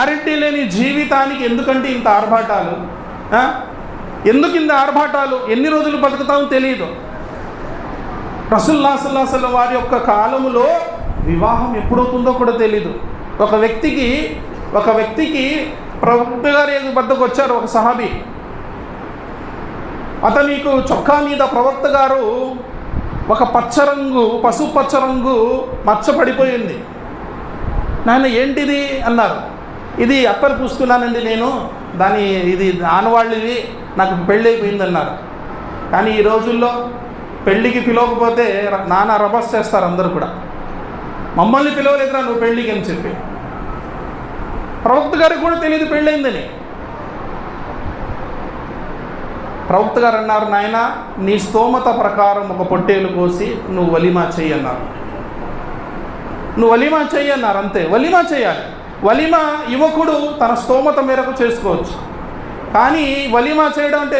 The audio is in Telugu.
క్లారిటీ లేని జీవితానికి ఎందుకంటే ఇంత ఆర్భాటాలు? ఎందుకు ఇంత ఆర్భాటాలు? ఎన్ని రోజులు బతుకుతామో తెలియదు రసుల్లా సల్లాసల వారి యొక్క కాలములో వివాహం ఎప్పుడవుతుందో కూడా తెలీదు. ఒక వ్యక్తికి ఒక వ్యక్తికి ప్రభుత్వ గారి వద్దకు వచ్చారు ఒక సహాబీ. అతనికి చొక్కా మీద ప్రవక్త గారు ఒక పచ్చరంగు పసుపు పచ్చరంగు మచ్చ పడిపోయింది. నాయన ఏంటిది? అన్నారు. ఇది అత్తరు పూసుకున్నానండి నేను. దాని ఇది ఆనవాళ్ళవి నాకు పెళ్ళి అయిపోయిందన్నారు కానీ ఈ రోజుల్లో పెళ్ళికి పిలవకపోతే నానా రభస్ చేస్తారు అందరూ కూడా. మమ్మల్ని పిలవలేదురా నువ్వు పెళ్ళికి అని చెప్పి. ప్రవక్త గారికి కూడా తెలియదు పెళ్ళైందని. ప్రవక్త గారు అన్నారు నాయన నీ స్తోమత ప్రకారం ఒక పొట్టేలు కోసి నువ్వు వలిమా చెయ్యి అన్నారు నువ్వు వలిమా చెయ్యి అన్నారు అంతే. వలిమా చేయాలి వలిమ యువకుడు తన స్తోమత మేరకు చేసుకోవచ్చు. కానీ వలిమ చేయడం అంటే